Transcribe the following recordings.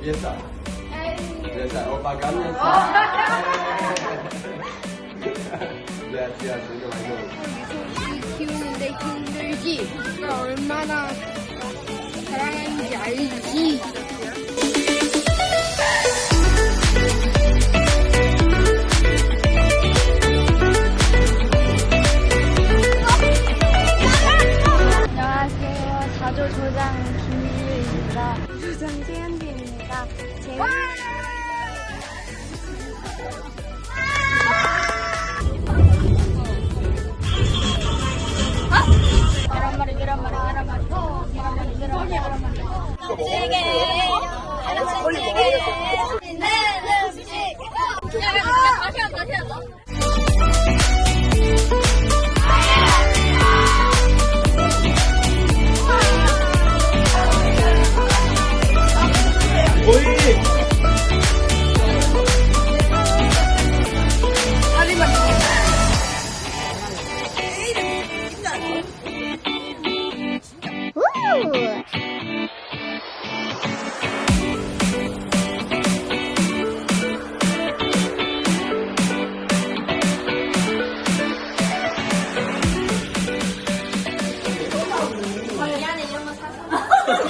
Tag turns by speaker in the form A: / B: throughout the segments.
A: Biasa. Biasa. Oh, pagarnya. Yes, yes, I know, I know.
B: 이 키우는데 힘들지. 나얼
C: Sige!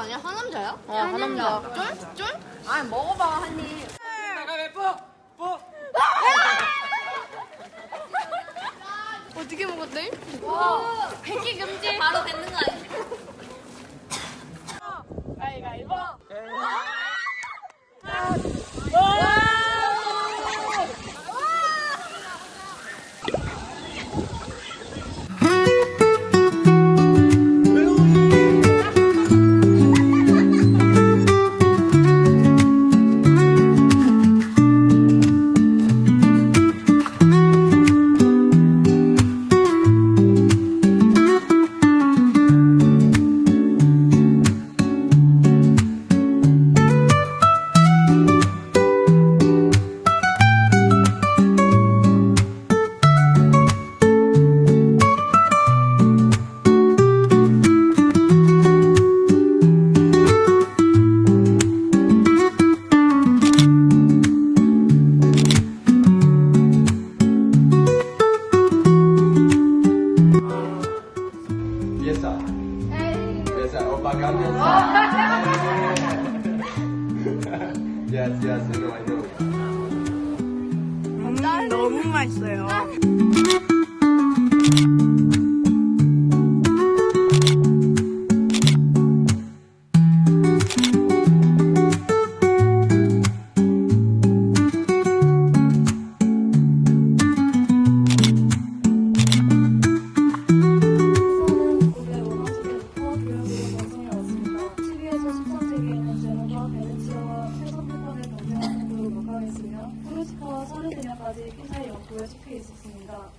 C: 아니야?
B: 하남자야?
C: 어, 한남자.
B: 쫄? 쫄? 아니 먹어봐 한 입.
C: 어떻게 먹었대?
B: 백기 금지. 바로 뱉는 거 아니야?
A: Biasa.
D: 서울숲과 서울대면까지 큰 차이 없고요. 속해 있었습니다.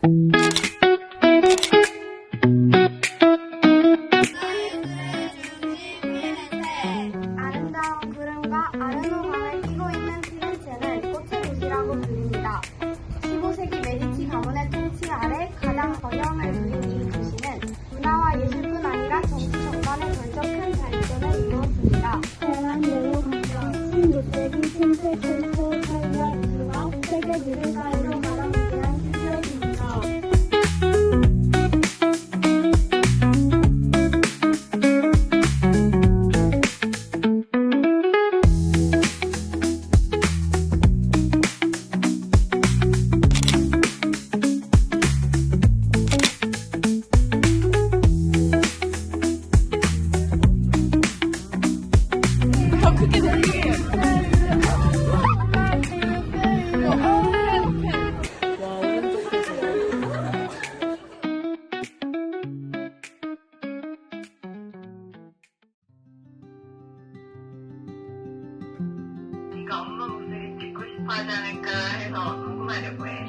E: 하지 않을까 해서 궁금하려고 해.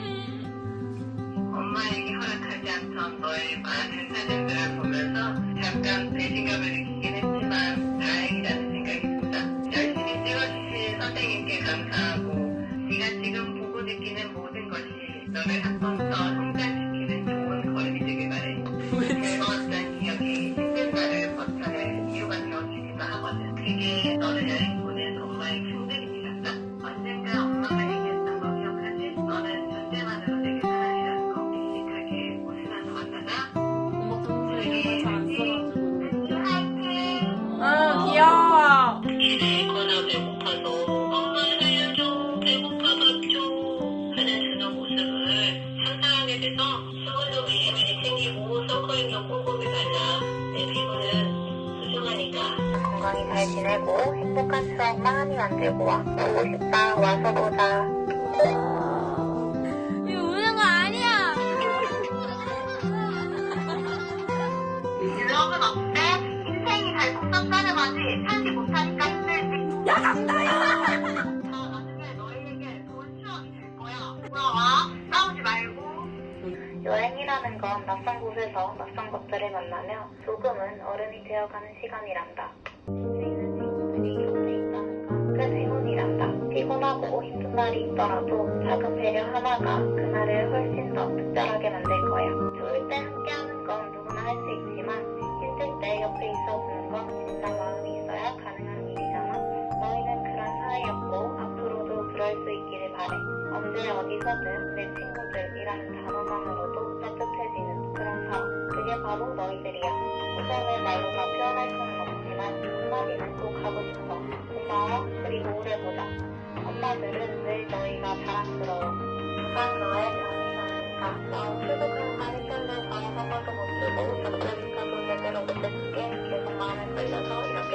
E: 엄마에게 허락하지 않던 너의 많은 사진들을 보면서 잠깐 배신감을 느끼 건강히 잘 지내고 행복한 추억 많이 만들고 와 보고 싶다 와서 보자.
C: 이거 우는 거 아니야.
E: 유럽은 어때? 인생이 달콤섭사는 하지. 살지 못하니까 힘들지. 야 남다야. 저 나중에 너희에게 좋은 추억이 될 거야. 돌아와. 싸우지 말고. 여행이라는 건 낯선 곳에서 낯선 것들을 만나며 조금은 어른이 되어가는 시간이란다 피곤하고 힘든 날이 있더라도 작은 배려 하나가 그날을 훨씬 더 특별하게 만들 거야 좋을 때 함께하는 건 누구나 할 수 있지만 힘들 때 옆에 있어주는 건 진짜 마음이 있어야 가능한 일이잖아. 너희는 그런 사이였고 앞으로도 그럴 수 있기를 바래. 언제 어디서든 내 친구들이라는 단어만으로도 따뜻해지는 그런 사람. 그게 바로 너희들이야. 우선은 말로 다 표현할 수는 없지만 한마디는 꼭 하고 싶어. 고마워. 그리고 오래 보자. 엄마들은 늘. 난 너의 편이라니까. 나 출국한 한이 편돼서 선물도 못 주고 덕분이니까도 제대로 못해줄게. 계속 마음에 걸려서 이렇게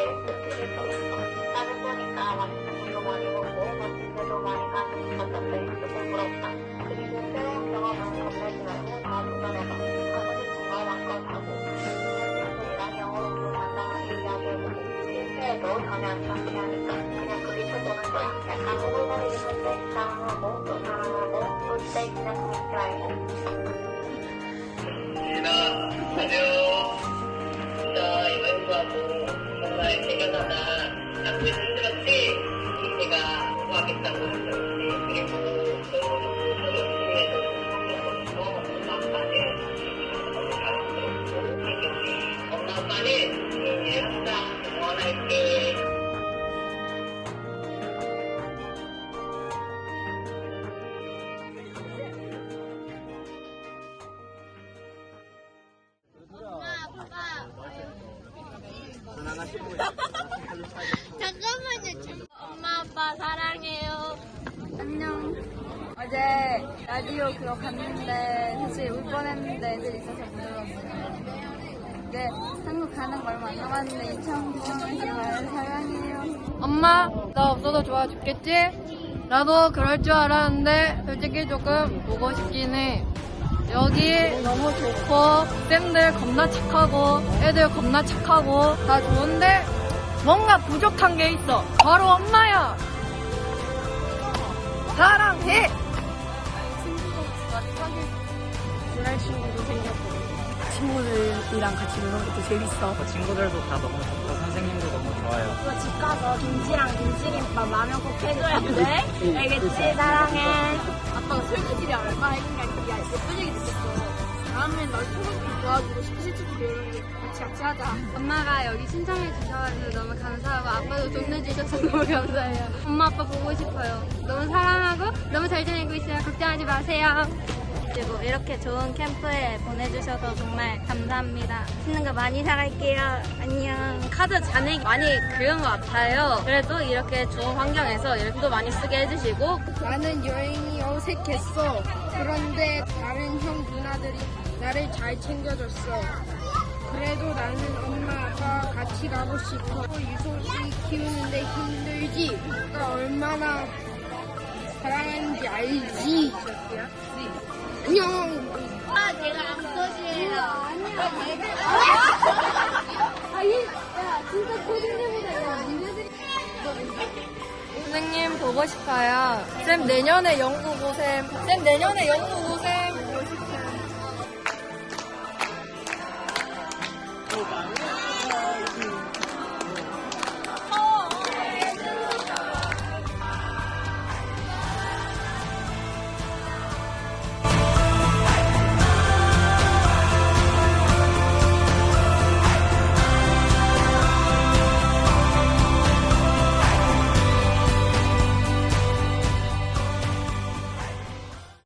E: 써봤어. 다른 보니까 맛있는 것도 많이 먹고 멋진 데도 많이 가는 것 같던데 조금 부럽다. 그리고 새로운 경험은 겁내지 말고 다 도전해봐. 싶은 거 마음껏 하고 친구들이랑 영어로도 당당하게 이야기해보고 실패해도 전혀 안 창피하니까 그냥 부딪혀보는 거야.
C: 잠깐만요. 잠- 엄마 아빠 사랑해요.
F: 안녕. 어제 라디오 그거 봤는데 사실 울 뻔했는데 애들 있어서 못 울었어요. 이제 한국 가는 거 얼마 안 남았는데 이창훈 정말 사랑해요.
G: 엄마, 나 없어도 좋아 죽겠지? 나도 그럴 줄 알았는데 솔직히 조금 보고 싶긴 해. 여기 너무 좋고 쌤들 겁나 착하고 애들 겁나 착하고 다 좋은데 뭔가 부족한 게 있어. 바로 엄마야. 사랑해.
F: 지랄 친구도 생겼고 친구들이랑 같이 노는 것도 재밌어.
H: 친구들도 다 너무 좋고 선생님도 너무 좋아요.
F: 집 가서 김치랑 김치김밥 라면 꼭 해줘야 돼. 알겠지? 사랑해.
G: 아빠가 설거지를 얼마나 했는가 야 얘기 듣겠어. 다음엔 널 설거지 도와주고 이런 게 같이 같이 하자.
F: 엄마가 여기 신청해 주셔가지고 너무 감사하고 아빠도 돈내주셔서 너무 감사해요. 엄마 아빠 보고 싶어요. 너무 사랑하고 너무 잘 지내고 있어요. 걱정하지 마세요. 그리고 이렇게 좋은 캠프에 보내주셔서 정말 감사합니다. 맛있는 거 많이 사갈게요. 안녕. 카드 잔액 많이 그런 것 같아요. 그래도 이렇게 좋은 환경에서 이렇게 많이 쓰게 해주시고
B: 나는 여행이 어색했어. 그런데 다른 형 누나들이 나를 잘 챙겨줬어. 그래도 나는 엄마 아빠 같이 가고 싶어. 유소씨 키우는데 힘들지? 나 얼마나 사랑하는지 알지? 새끼야? 안녕.
C: 아, 제가 암컷이에요.
F: 선생님 보고
G: 보고 싶어요. 쌤 내년에 영국 오셈. 쌤 내년에 영국 오셈.